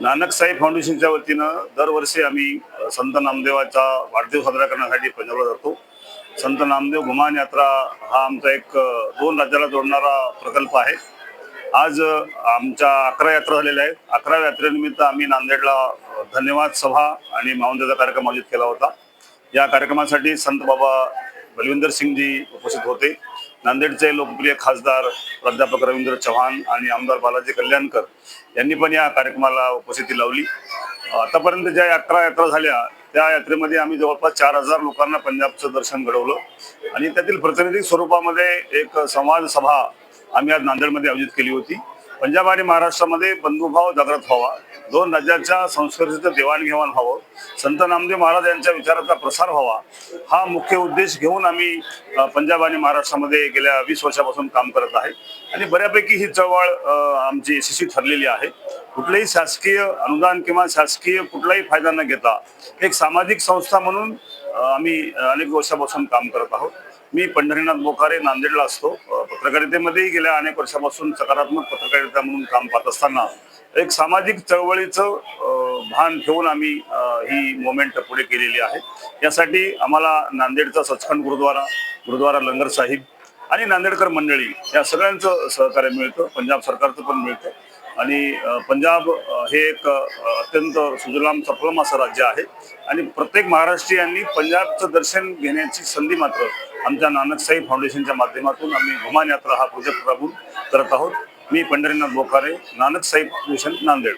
नानक साई फाउंडेशनच्या वतीनं दरवर्षी आम्ही संत नामदेवाचा वाढदिवस साजरा करण्यासाठी पंजाबला जातो. संत नामदेव घुमान यात्रा हा आमचा एक दोन राज्याला जोडणारा प्रकल्प आहे. आज आमच्या अकरा यात्रा झालेल्या आहेत. अकरा यात्रेनिमित्त आम्ही नांदेडला धन्यवाद सभा आणि माऊंदेचा कार्यक्रम आयोजित केला होता. या कार्यक्रमासाठी संत बाबा बलविंदर सिंगजी उपस्थित होते. नांदेडचे लोकप्रिय खासदार प्राध्यापक रवींद्र चव्हाण आणि आमदार बालाजी कल्याणकर यांनी पण या कार्यक्रमाला उपस्थिती लावली. आतापर्यंत ज्या यात्रा यात्रा झाल्या त्या यात्रेमध्ये आम्ही जवळपास चार हजार लोकांना पंजाबचं दर्शन घडवलं आणि त्यातील प्रतिनिधी स्वरूपामध्ये एक संवाद सभा आम्ही आज नांदेडमध्ये आयोजित केली होती. पंजाब आणि महाराष्ट्रामध्ये बंधुभाव जागृत व्हावा. दोन राज्याच्या संस्कृतीचं देवाणघेवाण व्हावं. संत नामदेव महाराज यांच्या विचाराचा प्रसार व्हावा. हा मुख्य उद्देश घेऊन आम्ही पंजाब आणि महाराष्ट्रामध्ये गेल्या वीस वर्षापासून काम करत आहे. आणि बऱ्यापैकी ही चळवळ आमची यशस्वी ठरलेली आहे. कुठलंही शासकीय अनुदान किंवा शासकीय कुठलाही फायदा न घेता एक सामाजिक संस्था म्हणून आम्ही अनेक वर्षापासून काम करत आहोत. मी पंढरीनाथ बोकारे नांदेडला असतो. पत्रकारितेमध्येही गेल्या अनेक वर्षापासून सकारात्मक पत्रकारिता म्हणून काम पाहत असताना एक सामाजिक चळवळीचं भान ठेवून आम्ही ही मोमेंट पुढे केलेली आहे. यासाठी आम्हाला नांदेडचा सचखंड गुरुद्वारा गुरुद्वारा लंगर साहिब आणि नांदेडकर मंडळी या सगळ्यांचं सहकार्य मिळतं. पंजाब सरकारचं पण मिळतं. आणि पंजाब हे एक अत्यंत सुजलाम सफलम असं राज्य आहे. आणि प्रत्येक महाराष्ट्रीयांनी पंजाबचं दर्शन घेण्याची संधी मात्र आमच्या नानकसाई फाउंडेशनच्या माध्यमातून आम्ही घुमान यात्रा हा प्रोजेक्ट राबवून करत आहोत. मी पंढरीनाथ बोकारे नानकसाई फाउंडेशन नांदेड.